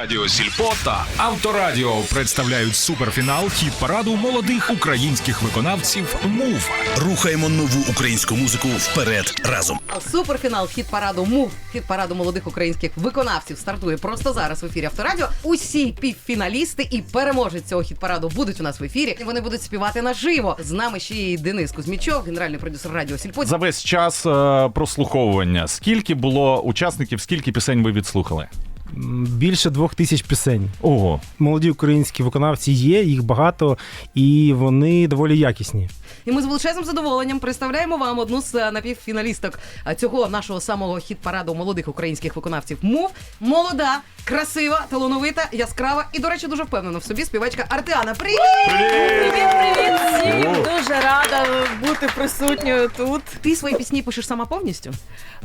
Радіо Сільпо та Авторадіо представляють суперфінал хіт параду молодих українських виконавців Мув. Рухаємо нову українську музику вперед разом. Суперфінал хіт параду МУВ, хіт параду молодих українських виконавців стартує просто зараз в ефірі Авторадіо. Усі півфіналісти і переможець цього хіт параду будуть у нас в ефірі. І Вони будуть співати наживо. З нами ще є і Денис Кузьмічов, генеральний продюсер радіо Сільпо. За весь час е, прослуховування. Скільки було учасників, скільки пісень ви відслухали? Більше двох тисяч пісень. Ого, Молоді українські виконавці є, їх багато, і вони доволі якісні. І ми з величезним задоволенням представляємо вам одну з е, напівфіналісток е, цього нашого самого хіт параду молодих українських виконавців МУВ. Молода, красива, талановита, яскрава і, до речі, дуже впевнена в собі співачка Артеана. Привіт! Привіт, привіт всім! Дуже рада бути присутньою тут. Ти свої пісні пишеш сама повністю?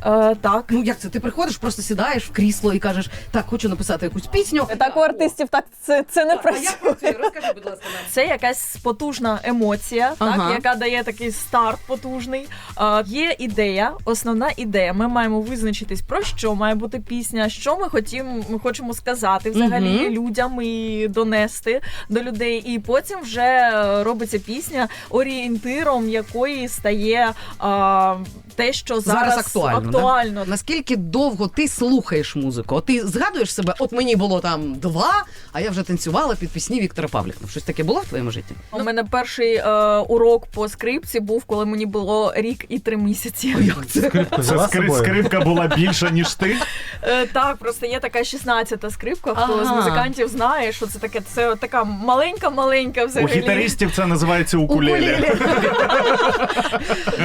Е, так. Ну як це? Ти приходиш, просто сідаєш в крісло і кажеш, так, хочу написати якусь пісню. Так у артистів так це, це не А як працює. працює? Розкажи, будь ласка, нам. Це якась потужна емоція, Ага. так, яка дає такий старт потужний. Е, є ідея, основна ідея. Ми маємо визначитись про що має бути пісня, що ми хотім, ми хочемо сказати взагалі Мгм. людям і донести до людей. І потім вже е, робиться пісня, орієнтиром якої стає е, те, що зараз, Зараз актуально, да? актуально. Наскільки довго ти слухаєш музику? От Ти згадуєш себе, от мені було там два, а я вже танцювала під пісні Віктора Павліка. Щось таке було в твоєму житті? У мене перший е, урок по скрипці був, коли мені було рік і три місяці. Як це? Скрипку це взяла з скри- собою? скрипка була більша, ніж ти. Е, так, просто є така 16-та скрипка. Хто Ага. з музикантів знає, що це таке. Це така маленька-маленька У взагалі. гітаристів це називається укулелі.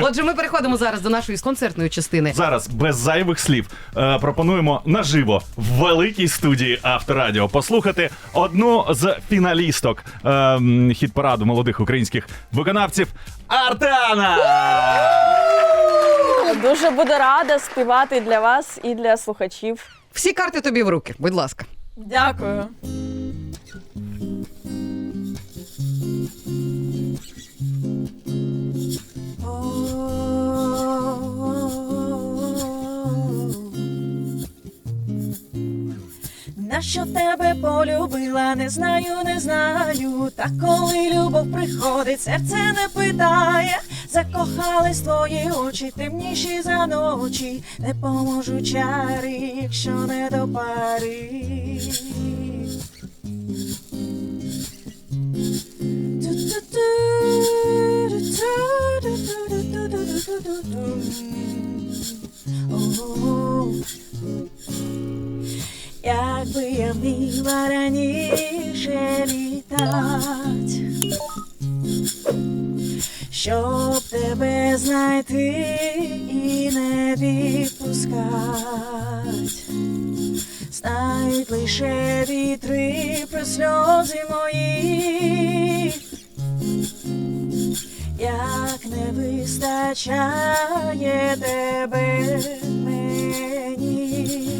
Отже, ми переходимо зараз до нашої концертної частини. Зараз без зайвих слів е, пропонуємо наживо в великій студії Авторадіо послухати одну з фіналісток е, м, хіт-параду молодих українських виконавців Артана. Дуже буду рада співати для вас і для слухачів. Всі карти тобі в руки, будь ласка. Дякую. На що тебе полюбила, не знаю, не знаю. Та коли любов приходить, серце не питає. Закохались твої очі, темніші за ночі, не поможу чари, якщо не до пари. Вміла раніше літать, щоб тебе знайти і не відпускать, знають лише вітри про сльози мої, як не вистачає тебе мені.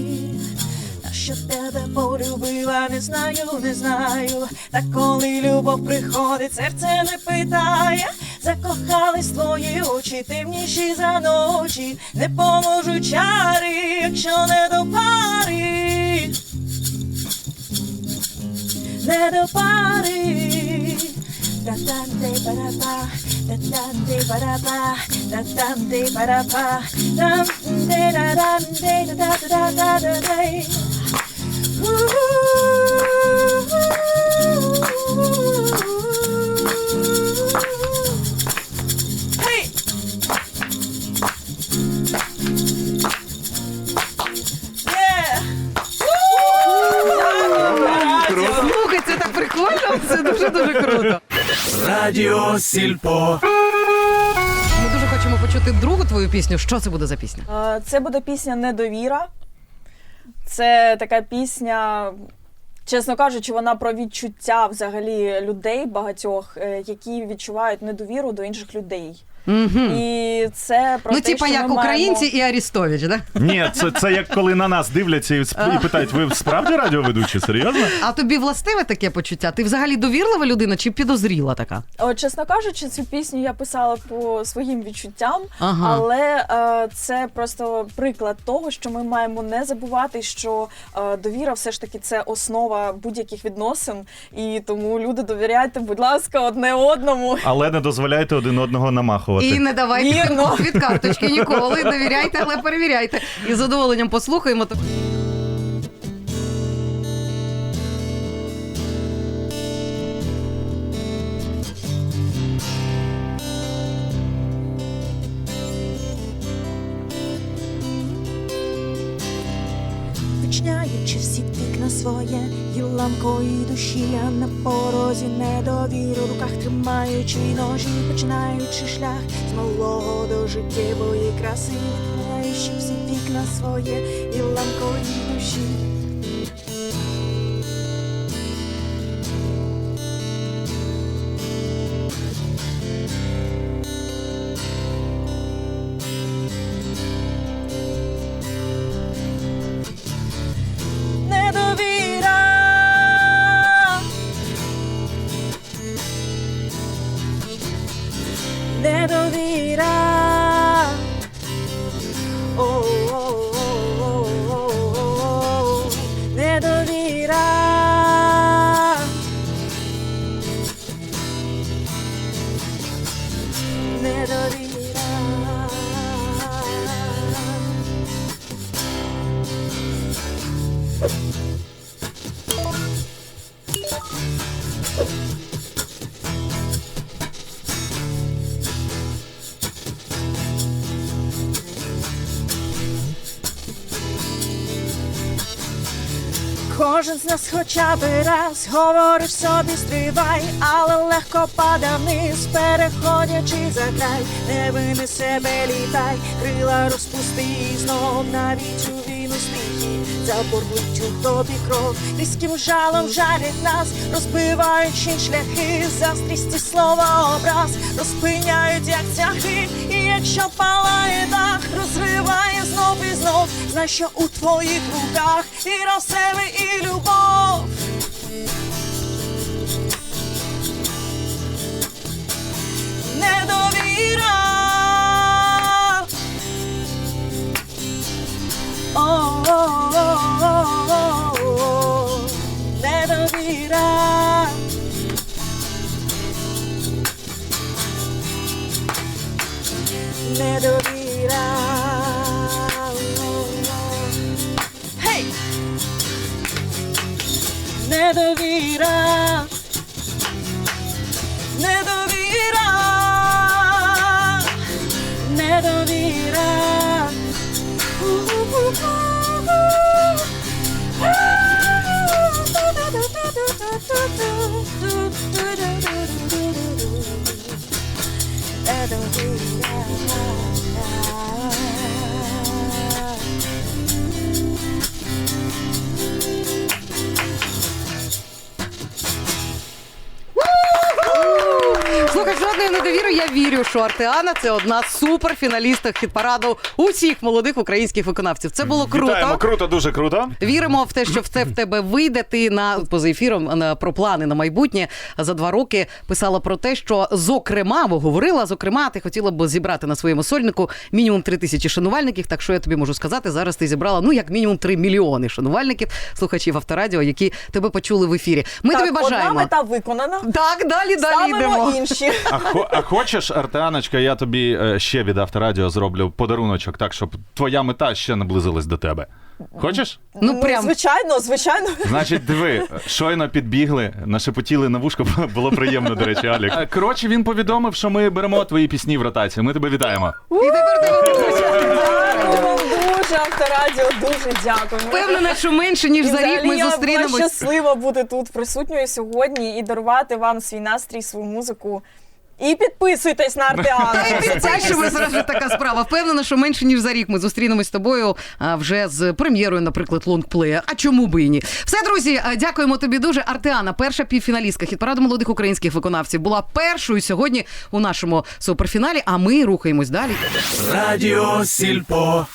Та що тебе полюбила, не знаю, не знаю. Та коли любов приходить, серце не питає. Закохались твої очі, темніші за ночі, не поможуть чари, якщо не до пари, не до пари. Та-там-де-ба-да-ба, та-там-де-ба-да-ба, та-там-де-ба-да-ба, там-де-да-дам-де-да-да-да-да-да-дей. Hey! Прикольно, це дуже дуже круто. Радіо Сільпо. Ми дуже хочемо почути другу твою пісню. Що це буде за пісня? Е, Це буде пісня Недовіра. Це така пісня, чесно кажучи, вона про відчуття взагалі людей багатьох, е, які відчувають недовіру до інших людей. І це про ну, те, типа що як ми українці маємо... і Арістович, да? Ні, це, це як коли на нас дивляться і, сп- і питають, ви справді радіоведучі? Серйозно? А тобі властиве таке почуття? Ти взагалі довірлива людина чи підозріла така? От, чесно кажучи, цю пісню я писала по своїм відчуттям, Ага. але е, це просто приклад того, що ми маємо не забувати, що е, довіра все ж таки це основа будь-яких відносин, і тому люди довіряйте, будь ласка, одне одному. Але не дозволяйте один одного намахувати. І не давайте від карточки ніколи. Довіряйте, але перевіряйте. І з задоволенням послухаємо. Вичняючи всі вікна своє, і ламкої душі, я на порозі недовіру, в руках тримаючи ножі, починаючи шлях з малого до життєвої краси, відкриваючи всі вікна своє, і ламкої душі. Недовіра. О-о-о-о-о-о. Кожен з нас хоча би раз говориш собі стривай, але легко пада вниз, переходячи за край, не вини себе літай, крила розпусти і знов навіть у заборлить у тобі кров, різким жалом жарить нас, розбиваючи шляхи, застрісті слова образ, розпиняють, як тяги, і якщо палає дах, розриває знов і знов, знай, що у твоїх руках? І в і любов. ಮೆದುಗಿರ ಮೆದುಗಿರ Do do do Недовіра. Недовіра. Недовіра. Слухай, жодної недовіри, я вірю, що Артеана це одна з суперфіналісток хіт-параду усіх молодих українських виконавців. Це було круто. Вітаємо, круто, дуже круто. Віримо в те, що це в тебе вийде. Ти на поза ефіром на про плани на майбутнє за два роки писала про те, що зокрема, бо говорила, зокрема, ти хотіла б зібрати на своєму сольнику мінімум три тисячі шанувальників. Так що я тобі можу сказати, зараз ти зібрала ну як мінімум три мільйони шанувальників, слухачів авторадіо, які тебе почули в ефірі. Ми так, тобі бажаємо. Одна мета виконана. Так, далі, далі Ставимо йдемо. інші. А, хо, а хочеш, Артеаночка, я тобі е, ще від авторадіо зроблю подаруночок, так, щоб твоя мета ще наблизилась до тебе. Хочеш? Ну прям звичайно, звичайно. Значить, диви, щойно підбігли, нашепотіли на вушко, було приємно, до речі, Алік. Е, Коротше, він повідомив, що ми беремо твої пісні в ротацію. Ми тебе вітаємо. і тепер ти Дякую вам дуже, авторадіо, дуже дякую. впевнена, що менше ніж за рік ми Я була щаслива бути тут присутньою сьогодні і дарувати вам свій настрій, свою музику. І підписуйтесь на Артеану. Та зараз же така справа. Впевнена, що менше ніж за рік ми зустрінемось з тобою а, вже з прем'єрою, наприклад, лонгплея. А чому би і ні? Все, друзі, а, дякуємо тобі дуже. Артеана, перша півфіналістка хіт-параду молодих українських виконавців, була першою сьогодні у нашому суперфіналі. А ми рухаємось далі. Радіо Сільпо.